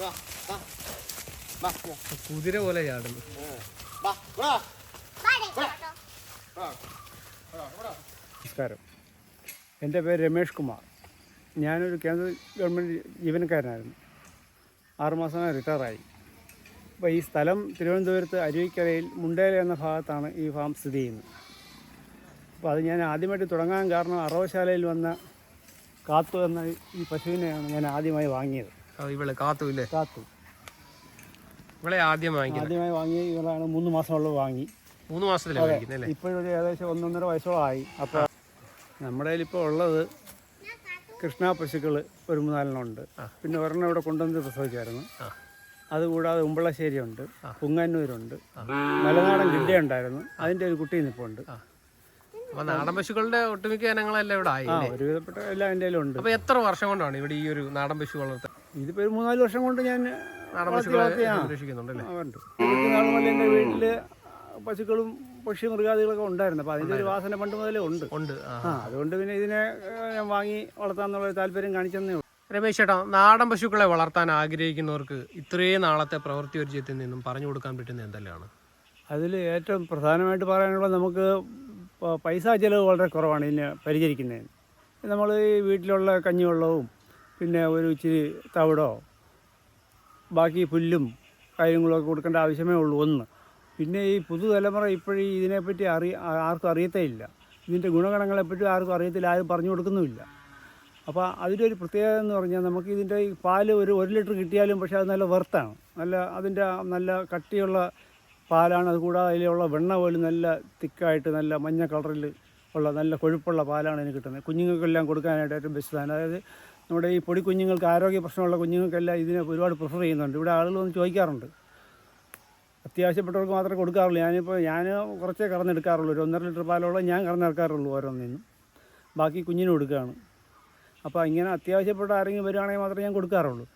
വാ വാ. വാ കുതിര പോലെ ചാടുന്നു. നമസ്കാരം. എന്റെ പേര് രമേഷ് കുമാർ. ഞാനൊരു കേന്ദ്ര ഗവൺമെന്റ് ജീവനക്കാരനായിരുന്നു. ആറുമാസമായി റിട്ടയറായി. അപ്പോൾ ഈ സ്ഥലം തിരുവനന്തപുരത്ത് അരുവിക്കരയിൽ മുണ്ടേല എന്ന ഭാഗത്താണ് ഈ ഫാം സ്ഥിതി ചെയ്യുന്നത്. അപ്പോൾ അത് ഞാൻ ആദ്യമായിട്ട് തുടങ്ങാൻ കാരണം അറവശാലയിൽ വന്ന കാത്തു എന്ന ഈ പശുവിനെയാണ് ഞാൻ ആദ്യമായി വാങ്ങിയത്. ഇവൾ കാത്തു ഇല്ലേ? കാത്തു. ഇവളെ ആദ്യം വാങ്ങി ആദ്യമായി വാങ്ങിയ ഇവളാണ് മൂന്ന് മാസമുള്ള വാങ്ങി. മൂന്ന് അല്ലേ ഇപ്പോഴൊരു ഏകദേശം ഒന്നൊന്നര വയസ്സോളമായി. അപ്പൊ അപ്പോൾ നമ്മുടെ ഇപ്പോൾ ഉള്ളത് കൃഷ്ണ പശുക്കൾ ഒരു മൂന്നാലെണ്ണം ഉണ്ട്. പിന്നെ ഒരെണ്ണം ഇവിടെ കൊണ്ടുവന്ന് പ്രസവിച്ചായിരുന്നു. അതുകൂടാതെ ഉമ്പളശ്ശേരി ഉണ്ട് പുങ്ങന്നൂരുണ്ട് മലനാടൻ ജില്ല ഉണ്ടായിരുന്നു അതിന്റെ ഒരു കുട്ടി നിപ്പുണ്ട് നാടൻ പശുക്കളുടെ ഒട്ടുമിക്ക ഇനങ്ങളെല്ലാം ഇവിടെ ആയി ഒരുവിധപ്പെട്ട എല്ലാം എന്റെ ഉണ്ട് അപ്പൊ എത്ര വർഷം കൊണ്ടാണ് ഇവിടെ ഈ ഒരു നാടൻ പശു വളർത്താൻ ഇതിപ്പോൾ ഒരു മൂന്നാൽ വർഷം കൊണ്ട് ഞാൻ എന്റെ വീട്ടിൽ പശുക്കളും പക്ഷി മൃഗാദികളൊക്കെ ഉണ്ടായിരുന്നു. അപ്പോൾ അതിന്റെ ഒരു വാസന പണ്ട് മുതലേ ഉണ്ട്. ഉണ്ട് ആ. അതുകൊണ്ട് പിന്നെ ഇതിനെ ഞാൻ വാങ്ങി വളർത്താന്നുള്ള താല്പര്യം കാണിച്ചെന്നേ ഉള്ളൂ. രമേശ് ചേട്ടാ നാടൻ പശുക്കളെ വളർത്താൻ ആഗ്രഹിക്കുന്നവർക്ക് ഇത്രയും നാളത്തെ പ്രവൃത്തി പരിചയത്തിൽ നിന്നും പറഞ്ഞു കൊടുക്കാൻ പറ്റുന്ന എന്തെല്ലാമാണ്? അതിൽ ഏറ്റവും പ്രധാനമായിട്ട് പറയാനുള്ളത് നമുക്ക് പൈസ ചിലവ് വളരെ കുറവാണ് ഇതിനെ പരിചരിക്കുന്നതിന്. നമ്മൾ ഈ വീട്ടിലുള്ള കഞ്ഞിവെള്ളവും പിന്നെ ഒരു ഇച്ചിരി തവിടോ ബാക്കി പുല്ലും കാര്യങ്ങളൊക്കെ കൊടുക്കേണ്ട ആവശ്യമേ ഉള്ളൂ ഒന്ന്. പിന്നെ ഈ പുതുതലമുറ ഇപ്പോഴും ഇതിനെപ്പറ്റി അറി ആർക്കും അറിയത്തേ ഇല്ല ഇതിന്റെ ഗുണഗണങ്ങളെപ്പറ്റി ആർക്കും അറിയത്തില്ല ആരും പറഞ്ഞു കൊടുക്കുന്നുമില്ല. അപ്പോൾ അതിന്റെ ഒരു പ്രത്യേകത എന്ന് പറഞ്ഞാൽ നമുക്ക് ഇതിന്റെ ഈ പാൽ ഒരു ഒരു ലിറ്റർ കിട്ടിയാലും പക്ഷേ അത് നല്ല വെർത്താണ്. നല്ല അതിന്റെ നല്ല കട്ടിയുള്ള പാലാണ് അത് കൂടാതെ അതിലുള്ള വെണ്ണ പോലും നല്ല തിക്കായിട്ട് നല്ല മഞ്ഞ കളറിൽ ഉള്ള നല്ല കൊഴുപ്പുള്ള പാലാണ് ഇതിന് കിട്ടുന്നത്. കുഞ്ഞുങ്ങൾക്കെല്ലാം കൊടുക്കാനായിട്ട് ഏറ്റവും ബെസ്റ്റ് സാധനം. അതായത് നമ്മുടെ ഈ പൊടി കുഞ്ഞുങ്ങൾക്ക് ആരോഗ്യ പ്രശ്നമുള്ള കുഞ്ഞുങ്ങൾക്കെല്ലാം ഇതിനെ ഒരുപാട് പ്രിഫർ ചെയ്യുന്നുണ്ട്. ഇവിടെ ആളുകൾ വന്ന് ചോദിക്കാറുണ്ട്. അത്യാവശ്യപ്പെട്ടവർക്ക് മാത്രമേ കൊടുക്കാറുള്ളൂ. ഞാനിപ്പോൾ ഞാൻ കുറച്ചേ കറന്നെടുക്കാറുള്ളൂ ഒരു ഒന്നര ലിറ്റർ പാലോളം ഞാൻ കറന്നെടുക്കാറുള്ളൂ ഓരോന്നിന്നും ബാക്കി കുഞ്ഞിന് കൊടുക്കുകയാണ്. അപ്പോൾ ഇങ്ങനെ അത്യാവശ്യപ്പെട്ട ആരെങ്കിലും വരികയാണെങ്കിൽ മാത്രമേ ഞാൻ കൊടുക്കാറുള്ളൂ.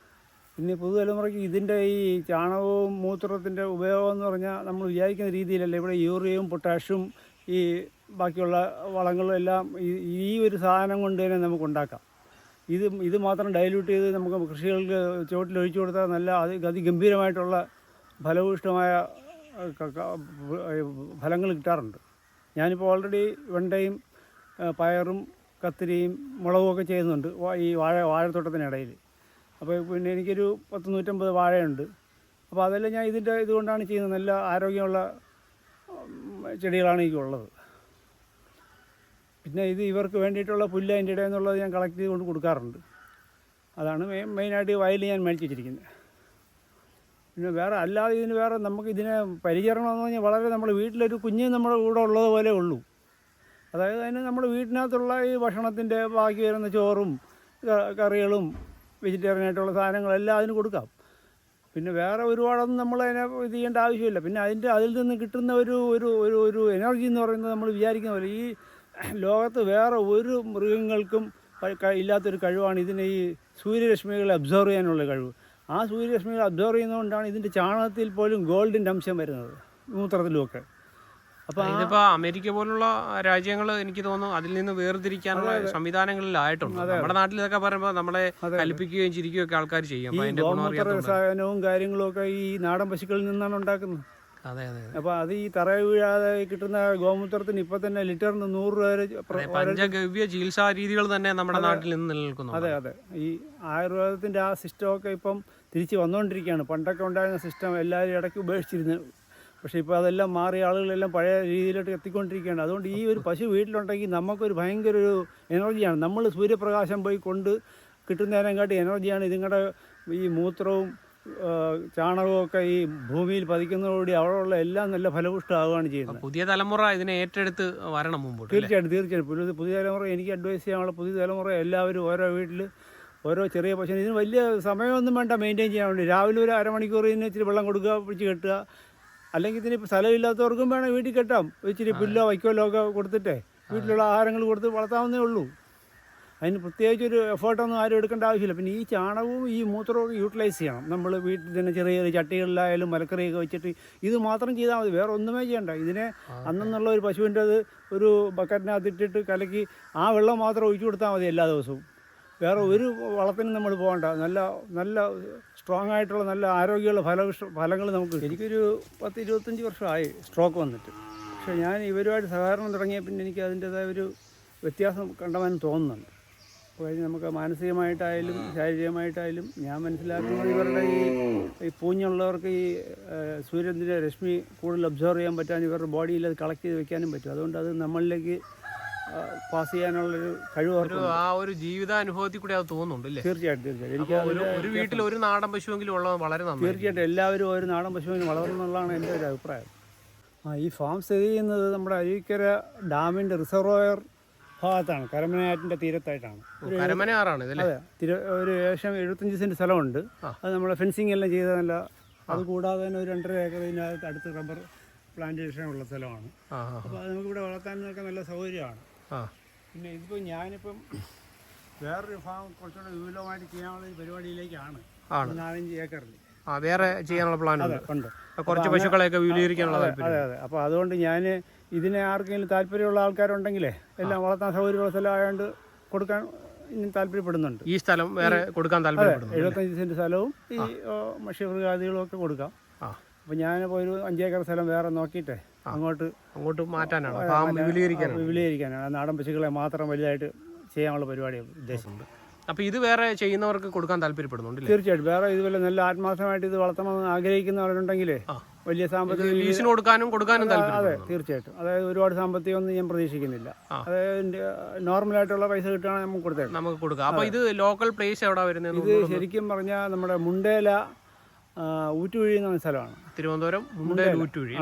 പിന്നെ പുതുതലമുറയ്ക്ക് ഇതിന്റെ ഈ ചാണകവും മൂത്രത്തിന്റെ ഉപയോഗം എന്ന് പറഞ്ഞാൽ നമ്മൾ വിചാരിക്കുന്ന രീതിയിലല്ല. ഇവിടെ യൂറിയയും പൊട്ടാഷ്യം ഈ ബാക്കിയുള്ള വളങ്ങളും എല്ലാം ഈ- ഒരു സാധനം കൊണ്ട് തന്നെ നമുക്ക് ഉണ്ടാക്കാം. ഇത് ഇത് മാത്രം ഡൈല്യൂട്ട് ചെയ്ത് നമുക്ക് കൃഷികൾക്ക് ചുവട്ടിൽ ഒഴിച്ചു കൊടുത്താൽ നല്ല അതി അതിഗംഭീരമായിട്ടുള്ള ഫലഭൂഷ്ടമായ ഫലങ്ങൾ കിട്ടാറുണ്ട്. ഞാനിപ്പോൾ ഓൾറെഡി വെണ്ടയും പയറും കത്തിരിയും മുളകും ഒക്കെ ചെയ്യുന്നുണ്ട് ഈ വാഴ വാഴത്തോട്ടത്തിനിടയിൽ അപ്പോൾ പിന്നെ എനിക്കൊരു പത്ത് നൂറ്റമ്പത് വാഴയുണ്ട്. അപ്പോൾ അതെല്ലാം ഞാൻ ഇതിന്റെ ഇതുകൊണ്ടാണ് ചെയ്യുന്നത്. നല്ല ആരോഗ്യമുള്ള ചെടികളാണ് എനിക്കുള്ളത്. പിന്നെ ഇത് ഇവർക്ക് വേണ്ടിയിട്ടുള്ള പുല്ല് അതിന്റെ ഇടയിൽ നിന്നുള്ളത് ഞാൻ കളക്ട് ചെയ്ത് കൊണ്ട് കൊടുക്കാറുണ്ട്. അതാണ് മെയിൻ മെയിനായിട്ട് വയലിൽ ഞാൻ മേടിച്ച് വെച്ചിരിക്കുന്നത് പിന്നെ വേറെ അല്ലാതെ ഇതിന് വേറെ നമുക്ക് ഇതിനെ പരിചരണം എന്ന് പറഞ്ഞാൽ വളരെ നമ്മൾ വീട്ടിലൊരു കുഞ്ഞ് നമ്മുടെ കൂടെ ഉള്ളത് പോലെ ഉള്ളൂ. അതായത് അതിന് നമ്മുടെ വീട്ടിനകത്തുള്ള ഈ ഭക്ഷണത്തിന്റെ ബാക്കി വരുന്ന ചോറും കറികളും വെജിറ്റേറിയൻ ആയിട്ടുള്ള സാധനങ്ങളെല്ലാം അതിന് കൊടുക്കാം. പിന്നെ വേറെ ഒരുപാടൊന്നും നമ്മൾ അതിനെ ഇത് ചെയ്യേണ്ട ആവശ്യമില്ല. പിന്നെ അതിന്റെ അതിൽ നിന്ന് കിട്ടുന്ന ഒരു ഒരു ഒരു എനർജി എന്ന് പറയുന്നത് നമ്മൾ വിചാരിക്കുന്ന പോലെ ഈ ലോകത്ത് വേറെ ഒരു മൃഗങ്ങൾക്കും ഇല്ലാത്തൊരു കഴിവാണ് ഇതിനെ ഈ സൂര്യരശ്മികളെ അബ്സോർവ് ചെയ്യാനുള്ള കഴിവ്. ആ സൂര്യരശ്മികളെ അബ്സോർവ് ചെയ്യുന്നതുകൊണ്ടാണ് ഇതിന്റെ ചാണകത്തിൽ പോലും ഗോൾഡിന്റെ അംശം വരുന്നത് മൂത്രത്തിലുമൊക്കെ. അപ്പോൾ ഇതിപ്പോൾ അമേരിക്ക പോലുള്ള രാജ്യങ്ങൾ എനിക്ക് തോന്നുന്നു അതിൽ നിന്ന് വേർതിരിക്കാനുള്ള സംവിധാനങ്ങളിലായിട്ടുണ്ട് നമ്മുടെ നാട്ടിൽ ഇതൊക്കെ പറയുമ്പോൾ നമ്മളെ കൽപ്പിക്കുകയും ചിരിക്കുകയും ഒക്കെ ആൾക്കാർ ചെയ്യും ഗോമൂത്ര രസായനവും കാര്യങ്ങളും ഒക്കെ ഈ നാടൻ പശുക്കളിൽ നിന്നാണ് ഉണ്ടാക്കുന്നത്. അതെ അതെ അപ്പോൾ അത് ഈ തറ വീഴാതെ കിട്ടുന്ന ഗോമൂത്രത്തിന് ഇപ്പൊ തന്നെ ലിറ്ററിന് നൂറ് രൂപ വരെ പഞ്ചഗവ്യ ചികിത്സാ രീതികൾ തന്നെ നമ്മുടെ നാട്ടിൽ നിന്ന് നിലനിൽക്കുന്നു അതെ അതെ. ഈ ആയുർവേദത്തിന്റെ ആ സിസ്റ്റം ഒക്കെ ഇപ്പം തിരിച്ച് വന്നുകൊണ്ടിരിക്കുകയാണ് പണ്ടൊക്കെ ഉണ്ടായിരുന്ന സിസ്റ്റം എല്ലാവരും ഇടയ്ക്ക് ഉപേക്ഷിച്ചിരുന്നു. പക്ഷെ ഇപ്പോൾ അതെല്ലാം മാറി ആളുകളെല്ലാം പഴയ രീതിയിലോട്ട് എത്തിക്കൊണ്ടിരിക്കുകയാണ്. അതുകൊണ്ട് ഈ ഒരു പശു വീട്ടിലുണ്ടെങ്കിൽ നമുക്കൊരു ഭയങ്കര ഒരു എനർജിയാണ് നമ്മൾ സൂര്യപ്രകാശം പോയി കൊണ്ട് കിട്ടുന്നതിനെക്കാട്ടി എനർജിയാണ് ഇതിങ്ങളുടെ ഈ മൂത്രവും ഒക്കെ ഈ ഭൂമിയിൽ പതിക്കുന്നതോടുകൂടി അവിടെയുള്ള എല്ലാം നല്ല ഫലപുഷ്ടമാവുകയാണ് ചെയ്യുന്നത്. പുതിയ തലമുറ ഇതിനെ ഏറ്റെടുത്ത് വരണം മുമ്പോട്ട് അല്ലേ? തീർച്ചയായിട്ടും തീർച്ചയായിട്ടും. പുതിയ തലമുറ എനിക്ക് അഡ്വൈസ് ചെയ്യാനുള്ള പുതിയ തലമുറ എല്ലാവരും ഓരോ വീട്ടിൽ ഓരോ ചെറിയ പശുവിന് ഇതിന് വലിയ സമയമൊന്നും വേണ്ട മെയിന്റെയിൻ ചെയ്യാൻ വേണ്ടി. രാവിലെ ഒരു അരമണിക്കൂർ ഇതിന് ഇച്ചിരി വെള്ളം കൊടുക്കുക പിടിച്ച് കെട്ടുക. അല്ലെങ്കിൽ ഇതിന് സ്ഥലമില്ലാത്തവർക്കും വേണം വീട്ടിൽ കെട്ടാം. ഇച്ചിരി പുല്ലോ വൈക്കോലോ ഒക്കെ കൊടുത്തിട്ടേ. വീട്ടിലുള്ള ആഹാരങ്ങൾ കൊടുത്ത് വളർത്താവുന്നേ ഉള്ളൂ. അതിന് പ്രത്യേകിച്ച് ഒരു എഫേർട്ടൊന്നും ആരും എടുക്കേണ്ട ആവശ്യമില്ല. പിന്നെ ഈ ചാണകവും ഈ മൂത്രവും യൂട്ടിലൈസ് ചെയ്യണം. നമ്മൾ വീട്ടിൽ തന്നെ ചെറിയ ചെറിയ ചട്ടികളിലായാലും മലക്കറിയൊക്കെ വെച്ചിട്ട് ഇത് മാത്രം ചെയ്താൽ മതി. വേറെ ഒന്നുമേ ചെയ്യണ്ട. ഇതിനെ അന്നെന്നുള്ള ഒരു പശുവിന്റെ അത് ഒരു ബക്കറ്റിനകത്ത് ഇട്ടിട്ട് കലക്കി ആ വെള്ളം മാത്രം ഒഴിച്ചു കൊടുത്താൽ മതി എല്ലാ ദിവസവും. വേറെ ഒരു വളത്തിനും നമ്മൾ പോകണ്ട. നല്ല നല്ല സ്ട്രോങ് ആയിട്ടുള്ള നല്ല ആരോഗ്യമുള്ള ഫല ഫലങ്ങൾ നമുക്ക്. എനിക്കൊരു പത്ത് ഇരുപത്തഞ്ച് വർഷമായി സ്ട്രോക്ക് വന്നിട്ട്. പക്ഷേ ഞാൻ ഇവരുമായിട്ട് സഹകരണം തുടങ്ങിയ പിന്നെ എനിക്ക് അതിന്റേതായ ഒരു വ്യത്യാസം കണ്ടമാനം തോന്നുന്നുണ്ട്. അപ്പോൾ നമുക്ക് മാനസികമായിട്ടായാലും ശാരീരികമായിട്ടായാലും ഞാൻ മനസ്സിലാക്കുന്നത് ഇവരുടെ ഈ ഈ പൂഞ്ഞുള്ളവർക്ക് ഈ സൂര്യന്റെ രശ്മി കൂടുതൽ ഒബ്സർവ് ചെയ്യാൻ പറ്റാൻ ഇവരുടെ ബോഡിയിൽ അത് കളക്ട് ചെയ്ത് വെക്കാനും പറ്റും. അതുകൊണ്ട് അത് നമ്മളിലേക്ക് പാസ് ചെയ്യാനുള്ളൊരു കഴിവ് ആ ഒരു ജീവിതാനുഭവത്തിൽ കൂടി അത് തോന്നുന്നുണ്ട് അല്ലേ? തീർച്ചയായിട്ടും തീർച്ചയായിട്ടും. എനിക്ക് ഒരു ഒരു വീട്ടിൽ ഒരു നാടൻ പശുവെങ്കിലും ഉള്ളത് വളരെ നന്നായി തീർച്ചയായിട്ടും എല്ലാവരും ഒരു നാടൻ പശുവെങ്കിലും വളർന്നുള്ളതാണ് എന്റെ ഒരു അഭിപ്രായം. ആ ഈ ഫാം സ്ഥിതി ചെയ്യുന്നത് നമ്മുടെ അരുവിക്കര ഡാമിന്റെ റിസർവോയർ ഭാഗത്താണ്. കരമനയാറ്റിന്റെ തീരത്തായിട്ടാണ്. ഒരു കരമനയാറാണ് ഇതല്ലേ അതെ. തിര ഒരു ഏകദേശം എഴുപത്തഞ്ച് സെന്റ് സ്ഥലമുണ്ട്. അത് നമ്മൾ ഫെൻസിങ് എല്ലാം ചെയ്ത നല്ല അത് കൂടാതെ തന്നെ ഒരു രണ്ടര ഏക്കർ ഇതിനകത്ത് അടുത്ത് റബ്ബർ പ്ലാന്റേഷൻ ഉള്ള സ്ഥലമാണ്. അപ്പോൾ അത് നമുക്കിവിടെ വളർത്താനൊക്കെ നല്ല സൗകര്യമാണ്. പിന്നെ ഇതിപ്പോൾ ഞാനിപ്പം വേറൊരു ഭാഗം കുറച്ചുകൂടെ വിപുലമായിട്ട് ചെയ്യാനുള്ള ഒരു പരിപാടിയിലേക്കാണ്. നാലഞ്ച് ഏക്കറിൽ വേറെ ചെയ്യാനുള്ള പ്ലാൻ ഉണ്ട്. കുറച്ച് പശുക്കളെയൊക്കെ വിപുലീകരിക്കാനുള്ള അതെ അതെ അപ്പോൾ അതുകൊണ്ട് ഞാൻ ഇതിനെ ആർക്കെങ്കിലും താല്പര്യമുള്ള ആൾക്കാരുണ്ടെങ്കിലേ എല്ലാം വളർത്താൻ സൗകര്യമുള്ള സ്ഥലമായതുകൊണ്ട് കൊടുക്കാൻ ഇനി താല്പര്യപ്പെടുന്നുണ്ട്. ഈ സ്ഥലം വേറെ കൊടുക്കാൻ താല്പര്യപ്പെടുന്നു എഴുപത്തഞ്ച് സെന്റ് സ്ഥലവും ഈ മത്സ്യമൃഗാദികളും ഒക്കെ കൊടുക്കാം. അപ്പം ഞാനിപ്പോൾ ഒരു അഞ്ചേക്കർ സ്ഥലം വേറെ നോക്കിയിട്ടേ അങ്ങോട്ട് അങ്ങോട്ട് മാറ്റാനാണ്? വിപുലീകരിക്കാനാണ്? നാടൻ പശുക്കളെ മാത്രം വലുതായിട്ട് ചെയ്യാനുള്ള പരിപാടി ഉദ്ദേശിക്കുന്നത് അപ്പൊ ഇത് വേറെ ചെയ്യുന്നവർക്ക് കൊടുക്കാൻ താല്പര്യപ്പെടുന്നുണ്ട് തീർച്ചയായിട്ടും. വേറെ ഇതുപോലെ നല്ല ആത്മാർത്ഥമായിട്ട് ഇത് വളർത്തണമെന്ന് ആഗ്രഹിക്കുന്നവരുണ്ടെങ്കിൽ. വലിയ സാമ്പത്തിക ലീസിന് കൊടുക്കാനും കൊടുക്കാനും അതെ തീർച്ചയായിട്ടും. അതായത് ഒരുപാട് സാമ്പത്തികം ഒന്നും ഞാൻ പ്രതീക്ഷിക്കുന്നില്ല. അതായത് നോർമൽ ആയിട്ടുള്ള പൈസ കിട്ടുകയാണെങ്കിൽ നമുക്ക് കൊടുത്തേക്കാം. നമുക്ക് കൊടുക്കാം. അപ്പൊ ഇത് ലോക്കൽ പ്ലേസ് എവിടെ വരുന്നത് ഇത് ശരിക്കും പറഞ്ഞാൽ നമ്മുടെ മുണ്ടേല ഊറ്റുവഴി എന്ന പറഞ്ഞ സ്ഥലമാണ്. തിരുവനന്തപുരം മുണ്ടേല ഊറ്റുവഴി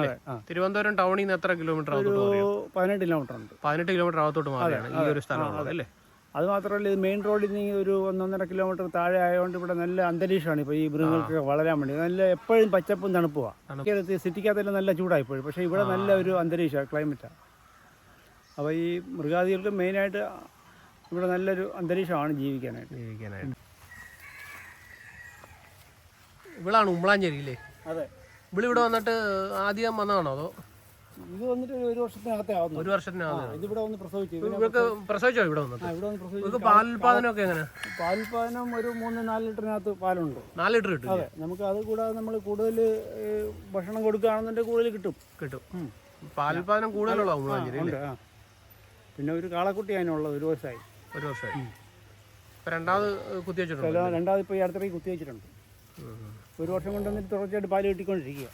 തിരുവനന്തപുരം ടൗണിൽ നിന്ന് എത്ര കിലോമീറ്റർ പതിനെട്ട് കിലോമീറ്റർ ഉണ്ട്. പതിനെട്ട് കിലോമീറ്റർ അകത്തോട്ട് മാറിയാണ് ഈ ഒരു സ്ഥലമാണ് അല്ലേ? അത് മാത്രമല്ല ഇത് മെയിൻ റോഡിൽ നിന്ന് ഒരു ഒന്നൊന്നര കിലോമീറ്റർ താഴെ ആയതുകൊണ്ട് ഇവിടെ നല്ല അന്തരീക്ഷമാണ് ഇപ്പോൾ ഈ മൃഗങ്ങൾക്ക് വളരാൻ വേണ്ടി. നല്ല എപ്പോഴും പച്ചപ്പും തണുപ്പുമാണ് സിറ്റിക്കകത്തെല്ലാം നല്ല ചൂടായി പോയി പക്ഷേ ഇവിടെ നല്ല ഒരു അന്തരീക്ഷമാണ് ക്ലൈമറ്റാണ് അപ്പോൾ ഈ മൃഗാദികൾക്ക് മെയിനായിട്ട് ഇവിടെ നല്ലൊരു അന്തരീക്ഷമാണ് ജീവിക്കാനായിട്ട്. ജീവിക്കാനായിട്ട്. ഇവിളാണ് ഉമ്മളാഞ്ചേരി അതെ. ഇവിടെ ഇവിടെ വന്നിട്ട് ആദ്യം വന്നതാണോ അതോ? ഇത് വന്നിട്ട് ഒരു വർഷത്തിനകത്തെ ആവുന്നു. ഒരു വർഷത്തിനകം ഇതിവിടെ വന്ന് പ്രസവിച്ചു. ഇവർക്ക് പ്രസവിച്ചോ ഇവിടെ വന്നത് ഇവിടെ വന്ന് പ്രസവിച്ചു. ഇവർക്ക് പാലുൽപാദനമൊക്കെ എങ്ങനെ? പാലുൽപാദനം ഒരു മൂന്ന് നാല് ലിറ്ററിനകത്ത് പാലുണ്ട്. നാല് ലിറ്റർ കിട്ടും അതെ നമുക്ക് അത് കൂടാതെ നമ്മൾ കൂടുതൽ ഭക്ഷണം കൊടുക്കുകയാണെന്നുണ്ടെങ്കിൽ കൂടുതൽ കിട്ടും. കിട്ടും. പാലുൽപാദനം കൂടുതലുള്ള ഉണ്ട് ആ. പിന്നെ ഒരു കാളക്കുട്ടി അതിനുള്ളത് ഒരു വർഷമായി ഒരു വർഷമായി. ഇപ്പൊ രണ്ടാമത് കുത്തി വെച്ചിട്ടുണ്ട്? രണ്ടാമത് ഇപ്പോൾ ഈ അടുത്തേക്ക് കുത്തി വെച്ചിട്ടുണ്ട്. ഒരു വർഷം കൊണ്ട് വന്നിട്ട് തുടർച്ചയായിട്ട് പാൽ കിട്ടിക്കൊണ്ടിരിക്കുക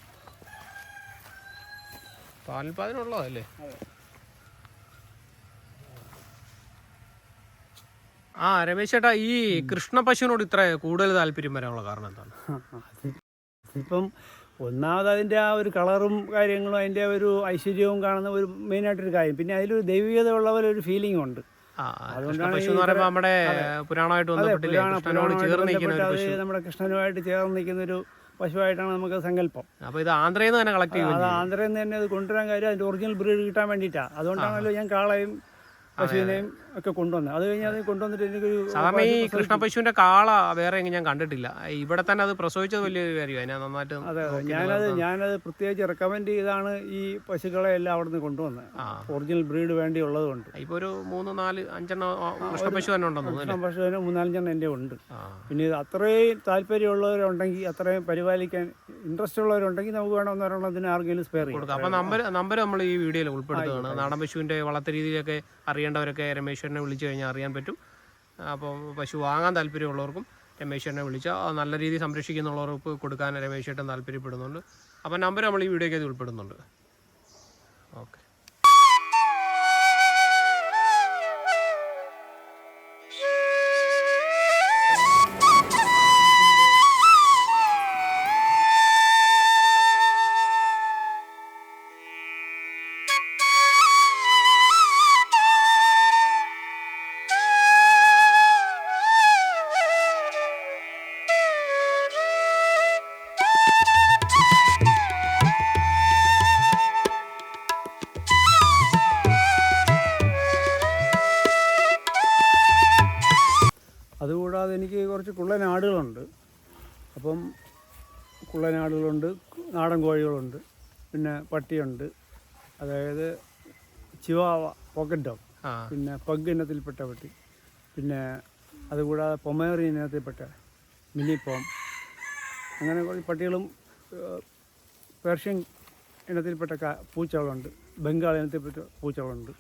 പാലുൽപാദനം ഉള്ളതല്ലേ ആ രമേശ് ചേട്ടാ ഈ കൃഷ്ണ പശുവിനോട് ഇത്ര കൂടുതൽ താല്പര്യം വരാനുള്ള കാരണം എന്താണ്? ഇപ്പം ഒന്നാമത് അതിന്റെ ആ ഒരു കളറും കാര്യങ്ങളും അതിന്റെ ഒരു ഐശ്വര്യവും കാണുന്ന ഒരു മെയിനായിട്ടൊരു കാര്യം. പിന്നെ അതിലൊരു ദൈവികത ഉള്ള പോലെ ഒരു ഫീലിംഗ് ഉണ്ട്. നമ്മുടെ പുരാണമായിട്ട് നമ്മുടെ കൃഷ്ണനുമായിട്ട് ചേർന്ന് നിൽക്കുന്ന ഒരു പശുവായിട്ടാണ് നമുക്ക് സങ്കല്പം. അപ്പൊ ഇത് ആന്ധ്രയിൽ നിന്ന് തന്നെ കളക്ട് അത് ചെയ്യുന്നത് ആന്ധ്രയിൽ നിന്ന് തന്നെ അത് കൊണ്ടുവരാൻ കാര്യം അതിന്റെ ഒറിജിനൽ ബ്രീഡ് കിട്ടാൻ വേണ്ടിയിട്ടാണ് അതുകൊണ്ടാണല്ലോ ഞാൻ കാളയും പശുവിനെയും ഒക്കെ കൊണ്ടുവന്നത് അത് കഴിഞ്ഞ് അത് കൊണ്ടുവന്നിട്ട് എനിക്ക് സാധാരണ ഈ കൃഷ്ണ പശുവിന്റെ കാള വേറെ എങ്ങും ഞാൻ കണ്ടിട്ടില്ല. ഇവിടെ തന്നെ അത് പ്രസവിച്ചത് വലിയൊരു കാര്യമാണ് ഞാൻ നന്നായിട്ട് അതെ ഞാനത്. ഞാനത് പ്രത്യേകിച്ച് റെക്കമെൻഡ് ചെയ്താണ് ഈ പശുക്കളെ എല്ലാം അവിടെ നിന്ന് കൊണ്ടുവന്നത് ഒറിജിനൽ ബ്രീഡ് വേണ്ടി ഉള്ളത് കൊണ്ട് ഇപ്പൊ ഒരു മൂന്ന് നാല് അഞ്ചെണ്ണം കൃഷ്ണ പശു തന്നെ ഉണ്ടെന്ന് തോന്നുന്നു കൃഷ്ണ പശുവിന് മൂന്നാലഞ്ചെണ്ണം എന്റെ ഉണ്ട്. പിന്നെ ഇത് അത്രയും താല്പര്യമുള്ളവരുണ്ടെങ്കിൽ അത്രയും പരിപാലിക്കാൻ ഇൻട്രസ്റ്റ് ഉള്ളവരുണ്ടെങ്കിൽ നമുക്ക് വേണമെന്ന് പറയണം അതിന് ആർക്കെങ്കിലും സ്പെയർ കൊടുക്കാം. അപ്പൊ നമ്പർ നമ്പർ നമ്മൾ ഈ വീഡിയോയിൽ ഉൾപ്പെടുത്തുകയാണ്. നാടൻ പശുവിന്റെ വളർത്ത രീതിയിലൊക്കെ അറിയേണ്ടവരൊക്കെ രമേശ്വരനെ വിളിച്ചു കഴിഞ്ഞാൽ അറിയാൻ പറ്റും. അപ്പോൾ പശു വാങ്ങാൻ താല്പര്യമുള്ളവർക്കും രമേശ്വരനെ വിളിച്ചാൽ നല്ല രീതിയിൽ സംരക്ഷിക്കുന്നുള്ളവർക്ക് കൊടുക്കാൻ രമേശ്വരൻ താല്പര്യപ്പെടുന്നുണ്ട്. അപ്പോൾ നമ്പർ നമ്മൾ ഈ വീഡിയോയ്ക്ക് ഉൾപ്പെടുന്നുണ്ട്. ഓക്കെ. അതുകൂടാതെ എനിക്ക് കുറച്ച് കുള്ളനാടുകളുണ്ട്. അപ്പം കുള്ളനാടുകളുണ്ട് നാടൻ കോഴികളുണ്ട് പിന്നെ പട്ടിയുണ്ട്. അതായത് ചിവാവ പോക്കറ്റ് ഡോഗ് പിന്നെ പഗ് ഇനത്തിൽപ്പെട്ട പട്ടി പിന്നെ അതുകൂടാതെ പൊമേറി ഇനത്തിൽപ്പെട്ട മിനി പോം അങ്ങനെ കുറച്ച് പട്ടികളും പേർഷ്യൻ ഇനത്തിൽപ്പെട്ട പൂച്ചകളുണ്ട്. ബംഗാൾ ഇനത്തിൽപ്പെട്ട പൂച്ചകളുണ്ട്.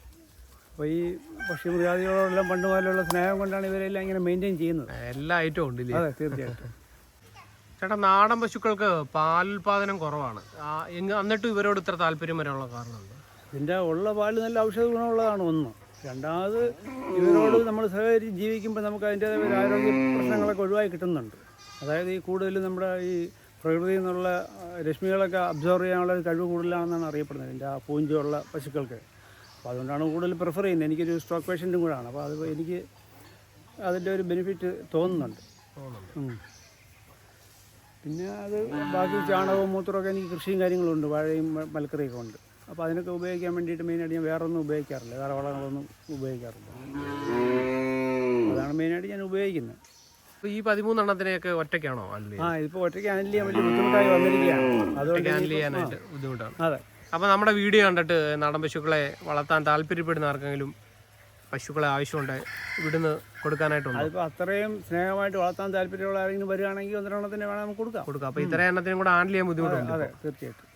അപ്പോൾ ഈ പക്ഷി മൃഗാദികളോടെല്ലാം പണ്ട് മുതലുള്ള സ്നേഹം കൊണ്ടാണ് ഇവരെല്ലാം ഇങ്ങനെ മെയിന്റെയിൻ ചെയ്യുന്നത്. എല്ലാ ഐറ്റവും ഉണ്ട് ഇല്ലേ അതെ തീർച്ചയായിട്ടും. ചേട്ടാ നാടൻ പശുക്കൾക്ക് പാലുൽപാദനം കുറവാണ്. എന്നിട്ടും ഇവരോട് ഇത്ര താല്പര്യം വരാനുള്ള കാരണം ഇതിന്റെ ഉള്ള പാൽ നല്ല ഔഷധ ഗുണമുള്ളതാണ് ഒന്ന്. രണ്ടാമത് ഇവരോട് നമ്മൾ സഹകരിച്ച് ജീവിക്കുമ്പോൾ നമുക്ക് അതിന്റേതായ ഒരു ആരോഗ്യ പ്രശ്നങ്ങളൊക്കെ ഒഴിവായി കിട്ടുന്നുണ്ട്. അതായത് ഈ കൂടുതലും നമ്മുടെ ഈ പ്രകൃതിയിൽ നിന്നുള്ള രശ്മികളൊക്കെ അബ്സോർവ് ചെയ്യാനുള്ള ഒരു കഴിവ് കൂടുതലാണെന്നാണ് അറിയപ്പെടുന്നത്. ഇതിന്റെ ആ പൂഞ്ചുള്ള പശുക്കൾക്ക്. അപ്പോൾ അതുകൊണ്ടാണ് കൂടുതൽ പ്രിഫർ ചെയ്യുന്നത്. എനിക്കൊരു സ്ട്രോക്ക് പേഷ്യന്റും കൂടാണ് അപ്പോൾ അത് എനിക്ക് അതിന്റെ ഒരു ബെനിഫിറ്റ് തോന്നുന്നുണ്ട്. പിന്നെ അത് ബാക്കി ചാണകവും മൂത്രമൊക്കെ എനിക്ക് കൃഷിയും കാര്യങ്ങളുണ്ട് വാഴയും മലക്കറിയൊക്കെ ഉണ്ട്. അപ്പോൾ അതിനൊക്കെ ഉപയോഗിക്കാൻ വേണ്ടിയിട്ട് മെയിനായിട്ട് ഞാൻ വേറൊന്നും ഉപയോഗിക്കാറില്ല. വേറെ വളങ്ങളൊന്നും ഉപയോഗിക്കാറില്ല. അതാണ് മെയിനായിട്ട് ഞാൻ ഉപയോഗിക്കുന്നത്. അപ്പോൾ ഈ പതിമൂന്നെണ്ണത്തിനെയൊക്കെ ഒറ്റയ്ക്കാണോ ആ ഇതിപ്പോൾ ഒറ്റയ്ക്ക് ഹാൻഡിൽ ചെയ്യാൻ വലിയ ബുദ്ധിമുട്ടായി വന്നിരിക്കുകയാണ്. അതുകൊണ്ട് ഹാൻഡിൽ ചെയ്യാനായിട്ട് ബുദ്ധിമുട്ടാണ്. അതെ. അപ്പോൾ നമ്മുടെ വീഡിയോ കണ്ടിട്ട് നാടൻ പശുക്കളെ വളർത്താൻ താല്പര്യപ്പെടുന്ന ആർക്കെങ്കിലും പശുക്കളെ ആവശ്യമുണ്ട് ഇവിടുന്ന് കൊടുക്കാനായിട്ടുണ്ട്. അതിപ്പോൾ അത്രയും സ്നേഹമായിട്ട് വളർത്താൻ താല്പര്യമുള്ള ആരെങ്കിലും വരികയാണെങ്കിൽ ഒന്നരെണ്ണത്തിന് വേണം നമുക്ക് കൊടുക്കാം. കൊടുക്കാം. അപ്പോൾ ഇത്ര എണ്ണത്തിനും കൂടെ ആൻഡിൽ ചെയ്യാൻ ബുദ്ധിമുട്ടുണ്ട് അതെ തീർച്ചയായിട്ടും.